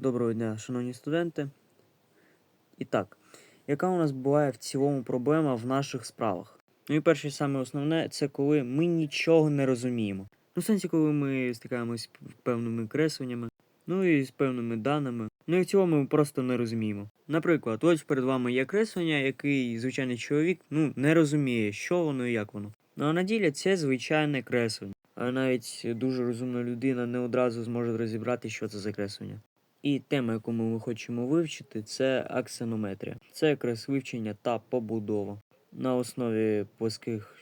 Доброго дня, шановні студенти. І так, яка у нас буває в цілому проблема в наших справах? Ну і перше, саме основне, це коли ми нічого не розуміємо. Ну, в сенсі, коли ми стикаємось з певними кресленнями, ну і з певними даними. Ну і в цілому ми просто не розуміємо. Наприклад, ось перед вами є креслення, який звичайний чоловік ну, не розуміє, що воно і як воно. Ну а на ділі це звичайне креслення. А навіть дуже розумна людина не одразу зможе розібрати, що це за креслення. І тема, яку ми хочемо вивчити, це аксонометрія. Це якраз вивчення та побудова на основі плоских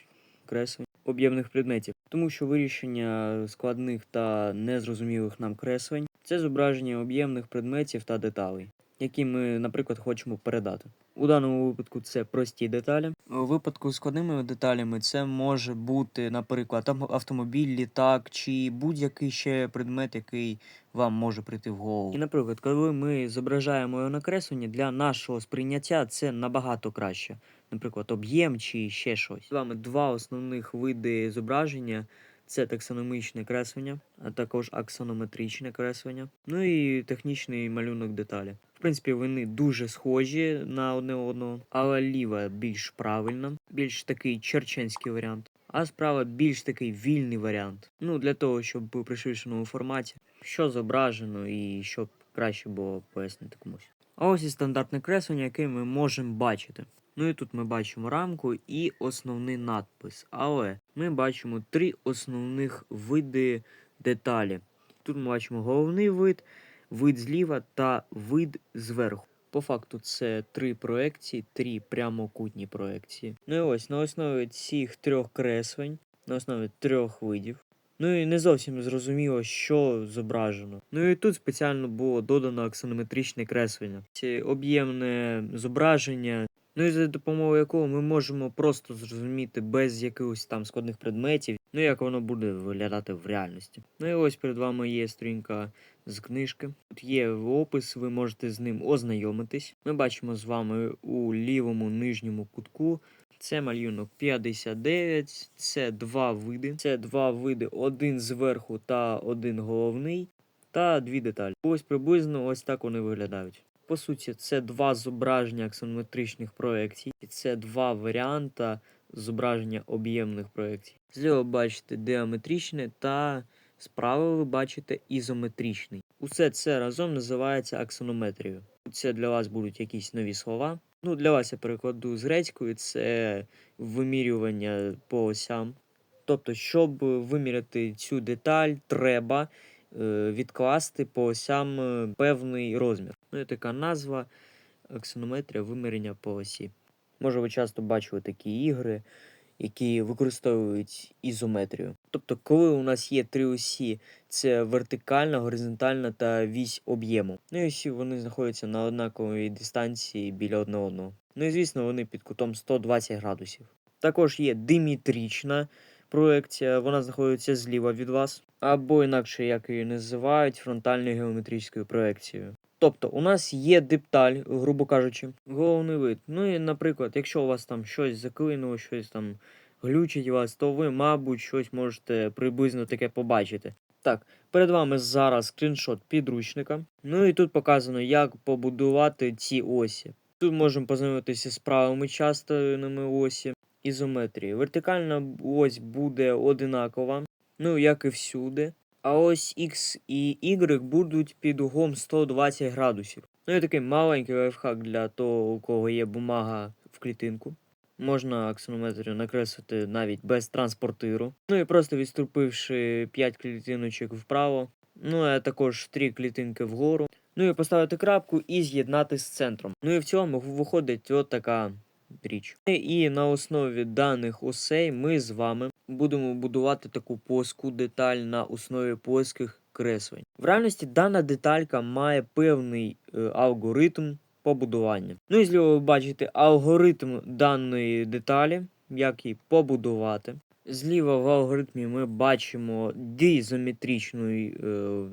креслень об'ємних предметів, тому що вирішення складних та незрозумілих нам креслень це зображення об'ємних предметів та деталей, які ми, наприклад, хочемо передати. У даному випадку це прості деталі. У випадку з складними деталями це може бути, наприклад, автомобіль, літак чи будь-який ще предмет, який вам може прийти в голову. І, наприклад, коли ми зображаємо його накреслення, для нашого сприйняття це набагато краще. Наприклад, об'єм чи ще щось. З вами два основних види зображення. Це таксономічне креслення, а також аксонометричне креслення, ну і технічний малюнок деталі. В принципі, вони дуже схожі на одне одного, але ліва більш правильна, більш такий черченський варіант, а справа більш такий вільний варіант. Ну, для того, щоб у пришвидшеному форматі, що зображено і щоб краще було пояснити комусь. А ось і стандартне креслення, яке ми можемо бачити. Ну і тут ми бачимо рамку і основний надпис. Але ми бачимо три основних види деталі. Тут ми бачимо головний вид, вид зліва та вид зверху. По факту це три проекції, три прямокутні проекції. Ну і ось на основі цих трьох креслень, на основі трьох видів. Ну і не зовсім зрозуміло, що зображено. Ну і тут спеціально було додано аксонометричне креслення. Це об'ємне зображення, ну і за допомогою якого ми можемо просто зрозуміти без якихось там складних предметів, ну як воно буде виглядати в реальності. Ну і ось перед вами є сторінка з книжки. Тут є опис, ви можете з ним ознайомитись. Ми бачимо з вами у лівому нижньому кутку. Це малюнок 59, це два види. Це два види, один зверху та один головний, та дві деталі. Ось приблизно ось так вони виглядають. По суті, це два зображення аксонометричних проекцій, і це два варіанти зображення об'ємних проекцій. Зліва бачите діаметричне та справа ви бачите ізометричний. Усе це разом називається аксонометрією. Це для вас будуть якісь нові слова. Ну, для вас я перекладу з грецької це вимірювання по осям. Тобто, щоб виміряти цю деталь, треба е, відкласти по осям е, певний розмір. Ну така назва аксонометрія виміряння по осі. Може, ви часто бачили такі ігри, які використовують ізометрію. Тобто, коли у нас є три осі, це вертикальна, горизонтальна та вісь об'єму. Ну і всі вони знаходяться на однаковій дистанції біля одне одного. Ну і звісно, вони під кутом 120 градусів. Також є диметрична проекція, вона знаходиться зліва від вас, або інакше, як її називають, фронтальною геометричною проекцією. Тобто, у нас є дипталь, грубо кажучи, головний вид. Ну і, наприклад, якщо у вас там щось заклинуло, щось там глючить вас, то ви, мабуть, щось можете приблизно таке побачити. Так, перед вами зараз скріншот підручника. Ну і тут показано, як побудувати ці осі. Тут можемо познайомитися з правими частинами осі, ізометрії. Вертикальна ось буде одинакова, ну як і всюди. А ось X і Y будуть під углом 120 градусів. Ну і такий маленький лайфхак для того, у кого є бумага в клітинку. Можна аксонометрію накреслити навіть без транспортиру. Ну і просто відступивши 5 клітиночок вправо, ну а також 3 клітинки вгору. Ну і поставити крапку і з'єднати з центром. Ну і в цьому виходить от річ. І на основі даних осей ми з вами будемо будувати таку плоску деталь на основі плоских креслень. В реальності дана деталька має певний е, алгоритм побудування. Ну і зліва ви бачите алгоритм даної деталі, як її побудувати. Зліва в алгоритмі ми бачимо дизометричну е,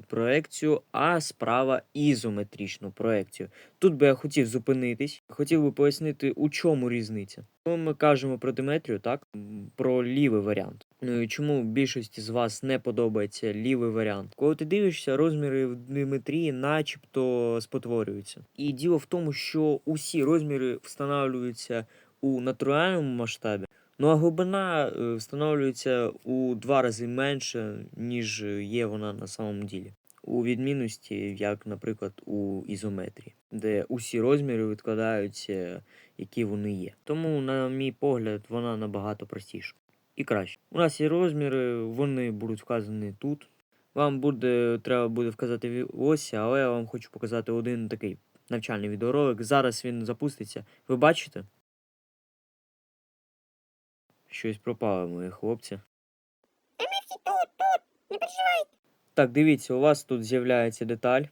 проекцію, а справа ізометричну проекцію. Тут би я хотів зупинитись, хотів би пояснити, у чому різниця. Коли ми кажемо про диметрію, так про лівий варіант. Ну чому більшості з вас не подобається лівий варіант? Коли ти дивишся, розміри в диметрії начебто спотворюються. І діло в тому, що усі розміри встановлюються у натуральному масштабі. Ну а глибина е, встановлюється у два рази менше, ніж є вона на самому ділі. У відмінності, як, наприклад, у ізометрії, де усі розміри відкладаються, які вони є. Тому, на мій погляд, вона набагато простіша і краще. У нас є розміри, вони будуть вказані тут. Вам буде треба буде вказати ось, але я вам хочу показати один такий навчальний відеоролик. Зараз він запуститься. Ви бачите? Щось пропало, мої хлопці. Так, дивіться, у вас тут з'являється деталь.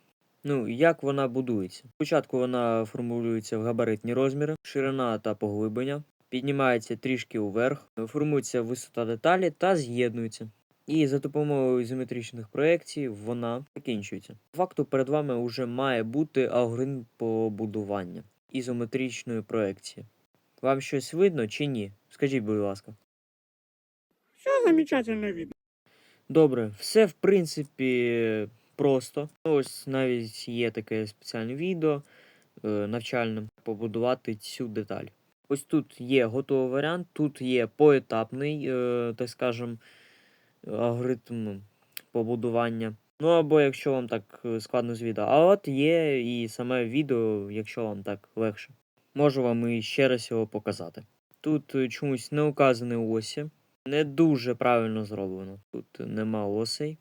Ну, як вона будується? Спочатку вона формулюється в габаритні розміри, ширина та поглиблення, піднімається трішки уверх, формується висота деталі та з'єднується. І за допомогою ізометричних проєкцій вона закінчується. По факту перед вами вже має бути алгоритм побудування ізометричної проекції. Вам щось видно чи ні? Скажіть, будь ласка. Все замечательно видно. Добре, все в принципі просто. Ось навіть є таке спеціальне відео е, навчальне побудувати цю деталь. Ось тут є готовий варіант, тут є поетапний, е, так скажем, алгоритм побудування. Ну або якщо вам так е, складно з відео. А от є і саме відео, якщо вам так легше. Можу вам і ще раз його показати. Тут е, чомусь не указані осі. Не дуже правильно зроблено. Тут нема осей.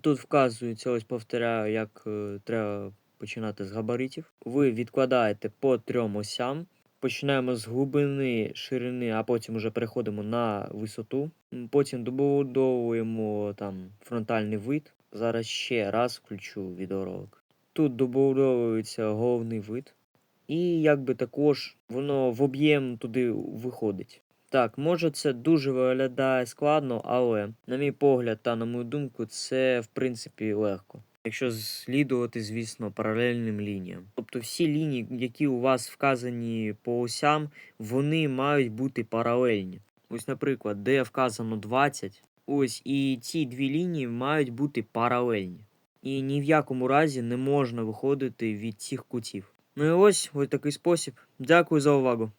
Тут вказується, ось повторяю, як е, треба починати з габаритів. Ви відкладаєте по трьом осям. Починаємо з глибини, ширини, а потім вже переходимо на висоту. Потім добудовуємо там фронтальний вид. Зараз ще раз включу відеоролик. Тут добудовується головний вид. І якби також воно в об'єм туди виходить. Так, може це дуже виглядає складно, але, на мій погляд та на мою думку, це в принципі легко. Якщо слідувати, звісно, паралельним лініям. Тобто всі лінії, які у вас вказані по осям, вони мають бути паралельні. Ось, наприклад, де вказано 20, ось і ці дві лінії мають бути паралельні. І ні в якому разі не можна виходити від цих кутів. Ну і ось ось такий спосіб. Дякую за увагу.